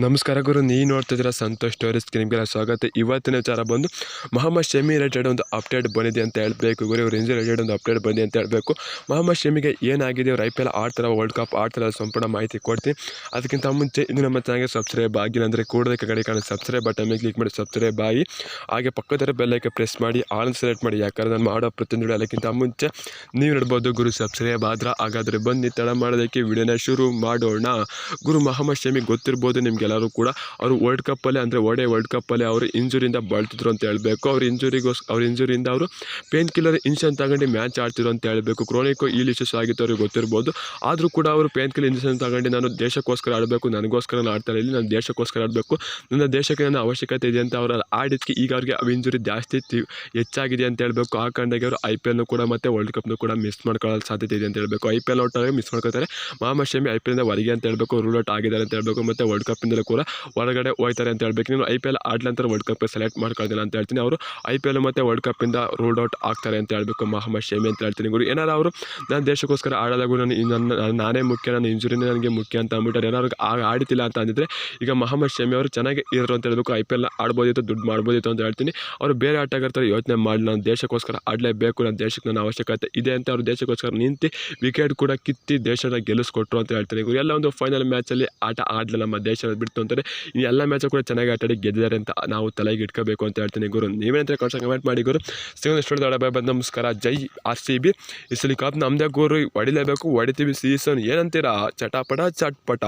ನಮಸ್ಕಾರ ಗುರು, ನೀವು ನೋಡ್ತಿದ್ದೀರಾ ಸಂತೋಷ್ ಸ್ಟೋರೀಸ್ ನಿಮಗೆಲ್ಲ ಸ್ವಾಗತ. ಇವತ್ತಿನ ವಿಚಾರ ಬಂದು, ಮೊಹಮ್ಮದ್ ಶಮಿ ರಿಲೇಟೆಡ್ ಒಂದು ಅಪ್ಡೇಟ್ ಬಂದಿದೆ ಅಂತ ಹೇಳಬೇಕು ಗುರು. ಇವ್ರ ಇಂಜಿ ರಿಲೇಟೆಡ್ ಒಂದು ಅಪ್ಡೇಟ್ ಬಂದಿದೆ ಅಂತ ಹೇಳಬೇಕು. ಮೊಹಮ್ಮದ್ ಶಮಿಗೆ ಏನಾಗಿದೆ ಅವ್ರು ಐ ಪಿ ಎಲ್ ಆಡ್ತಾರ ವರ್ಲ್ಡ್ ಕಪ್ ಆಡ್ತಾರ ಸಂಪೂರ್ಣ ಮಾಹಿತಿ ಕೊಡ್ತೀನಿ. ಅದಕ್ಕಿಂತ ಮುಂಚೆ ಇದು ನಮ್ಮ ಚಾನಲ್ಗೆ ಸಬ್ಸ್ಕ್ರೈಬ್ ಆಗಿಲ್ಲ ಅಂದರೆ ಕೂಡಲೇ ಕಡೆ ಕಾಣೋ ಸಬ್ಸ್ಕ್ರೈಬ್ ಬಟನ್ ಮೇಲೆ ಕ್ಲಿಕ್ ಮಾಡಿ ಸಬ್ಸ್ಕ್ರೈಬ್ ಆಗಿ. ಹಾಗೆ ಪಕ್ಕದ ಬೆಲ್ಲೈಕೆ ಪ್ರೆಸ್ ಮಾಡಿ ಆಲ್ ಸೆಲೆಕ್ಟ್ ಮಾಡಿ. ಯಾಕಂದ್ರೆ ನಾನು ಮಾಡೋ ಪ್ರತಿಯೊಂದು ಅದಕ್ಕಿಂತ ಮುಂಚೆ ನೀವು ನೋಡ್ಬೋದು ಗುರು ಸಬ್ಸ್ಕ್ರೈಬ್ ಆದ್ರೆ ಹಾಗಾದರೆ ಬನ್ನಿ, ತಡ ಮಾಡೋದಕ್ಕೆ ವಿಡಿಯೋನ ಶುರು ಮಾಡೋಣ. ಗುರು, ಮೊಹಮ್ಮದ್ ಶಮಿ ಗೊತ್ತಿರ್ಬೋದು ನಿಮ್ಗೆಲ್ಲರೂ ಕೂಡ ಅವರು ವರ್ಲ್ಡ್ ಕಪ್ಪಲ್ಲಿ ಅಂದರೆ ಒಡೆ ವರ್ಲ್ಡ್ ಕಪ್ಪಲ್ಲಿ ಅವರು ಇಂಜುರಿಯಿಂದ ಬಳ್ತಿದ್ರು ಅಂತ ಹೇಳಬೇಕು. ಅವ್ರ ಇಂಜುರಿಗೋಸ್ ಅವ್ರ ಇಂಜುರಿಯಿಂದ ಅವರು ಪೇನ್ ಕಿಲ್ಲರ್ ಇಂಜೆಕ್ಷನ್ ತಗೊಂಡು ಮ್ಯಾಚ್ ಆಡ್ತಿದ್ರು ಅಂತ ಹೇಳಬೇಕು. ಕ್ರೋನಿಕೋ ಈ ಲಿಶಸ್ ಆಗಿತ್ತು ಅವ್ರಿಗೆ ಗೊತ್ತಿರ್ಬೋದು. ಆದರೂ ಕೂಡ ಅವರು ಪೇನ್ ಕಿಲ್ಲರ್ ಇಂಜೆಕ್ಷನ್ ತಗೊಂಡು ನಾನು ದೇಶಕ್ಕೋಸ್ಕರ ಆಡಬೇಕು. ನನಗೋಸ್ಕರ ನಾನು ಆಡ್ತಾ ಇಲ್ಲ. ನಾನು ದೇಶಕ್ಕೋಸ್ಕರ ಆಡಬೇಕು. ನನ್ನ ದೇಶಕ್ಕೆ ನನ್ನ ಅವಶ್ಯಕತೆ ಇದೆ ಅಂತ ಅವರು ಆಡಿದ್ಕೆ ಈಗ ಅವ್ರಿಗೆ ಇಂಜುರಿ ಜಾಸ್ತಿ ಹೆಚ್ಚಾಗಿದೆ ಅಂತ ಹೇಳಬೇಕು. ಆ ಕಾರಣಕ್ಕೆ ಅವರು ಐ ಪಿ ಎಲ್ನು ಕೂಡ ಮತ್ತು ವರ್ಲ್ಡ್ ಕಪ್ನು ಕೂಡ ಮಿಸ್ ಮಾಡ್ಕೊಳ್ಳೋ ಸಾಧ್ಯತೆ ಇದೆ ಅಂತ ಹೇಳಬೇಕು. ಐ ಪಿ ಎಲ್ ಔಟ್ ಆಗಿ ಮಿಸ್ ಮಾಡ್ಕೊತಾರೆ ಮೊಹಮ್ಮದ್ ಶಮಿ ಐ ಪಿ ಎಲ್ನ ಹೊರಗೆ ಅಂತ ಹೇಳಬೇಕು. ರೂಲ್ ಔಟ್ ಆಗಿದ್ದಾರೆ ಅಂತ ಹೇಳಬೇಕು. ಮತ್ತು ವರ್ಲ್ಡ್ ಕಪ್ಪಿಂದಲೂ ಕೂಡ ಹೊರಗಡೆ ಹೋಯ್ತಾರೆ ಅಂತ ಹೇಳ್ಬೇಕು. ನೀನು ಐ ಪಿ ಎಲ್ ಆಡ್ಲಂತರ ವರ್ಲ್ಡ್ ಕಪ್ ಸೆಲೆಕ್ಟ್ ಮಾಡ್ಕೊಳ್ಳೋದಿಲ್ಲ ಅಂತ ಹೇಳ್ತೀನಿ. ಅವರು ಐ ಪಿ ಎಲ್ ಮತ್ತು ವರ್ಲ್ಡ್ ಕಪ್ಪಿಂದ ರೂಲ್ಡ್ ಔಟ್ ಆಗ್ತಾರೆ ಅಂತ ಹೇಳಬೇಕು. ಮೊಹಮ್ಮದ್ ಶಮಿ ಅಂತ ಹೇಳ್ತೀನಿ. ಗುರು, ಏನಾದ್ರು ಅವರು ನಾನು ದೇಶಕ್ಕೋಸ್ಕರ ಆಡೋದಾಗೂ ನಾನು ನನ್ನ, ನಾನೇ ಮುಖ್ಯ, ನನ್ನ ಇಂಜುರಿನೇ ನನಗೆ ಮುಖ್ಯ ಅಂತ ಅಂದ್ಬಿಟ್ಟು ಏನಾದ್ರು ಆಡ್ತಿಲ್ಲ ಅಂತ ಅಂದಿದ್ರೆ ಈಗ ಮೊಹಮ್ಮದ್ ಶಮಿ ಅವರು ಚೆನ್ನಾಗಿ ಇದ್ರು ಅಂತ ಹೇಳಬೇಕು. ಐ ಪಿ ಎಲ್ ಆಡ್ಬೋದಿತ್ತು, ದುಡ್ಡು ಮಾಡ್ಬೋದಿತ್ತು ಅಂತ ಹೇಳ್ತೀನಿ. ಅವರು ಬೇರೆ ಆಟಗಾರ್ತಾರೆ ಯೋಚನೆ ಮಾಡಿ ನಾನು ದೇಶಕ್ಕೋಸ್ಕರ ಆಡಲೇಬೇಕು, ನನ್ನ ದೇಶಕ್ಕೆ ನನ್ನ ಅವಶ್ಯಕತೆ ಇದೆ ಅಂತ ಅವರು ದೇಶಕ್ಕೋಸ್ಕರ ನಿಂತು ವಿಕೆಟ್ ಕೂಡ ಕಿತ್ತಿ ದೇಶನ ಗೆಲ್ಲಿಸ್ಕೊಟ್ರು ಅಂತ ಹೇಳ್ತೀನಿ. ಎಲ್ಲ ಒಂದು ಫೈನಲ್ ಮ್ಯಾಚಲ್ಲಿ ಆಟ ಆಡಲಿಲ್ಲ ನಮ್ಮ ದೇಶ ಬಿಡ್ತು ಅಂತಾರೆ ಇನ್ನು ಎಲ್ಲ ಮ್ಯಾಚು ಕೂಡ ಚೆನ್ನಾಗಿ ಆಟಾಡಿ ಗೆದ್ದಿದ್ದಾರೆ ಅಂತ ನಾವು ತಲೆಗೆ ಇಟ್ಕೋಬೇಕು ಅಂತ ಹೇಳ್ತೀನಿ ಗುರು. ನೀವೇನಂತ ಕಳ್ಸ ಕಮೆಂಟ್ ಮಾಡಿ ಗುರು. ಸಿಗೋದು ಎಷ್ಟು ದೊಡ್ಡ ಬಂದು ನಮಸ್ಕಾರ. ಜೈ ಆರ್ ಸಿ ಬಿ. ಈ ಕಪ್ ನಮ್ಮದೇ ಗುರು. ಹೊಡಿಲೇಬೇಕು, ಹೊಡಿತೀವಿ ಸೀಸನ್ ಏನಂತೀರಾ? ಚಟಾಪಟ, ಚಟ್ಪಟ.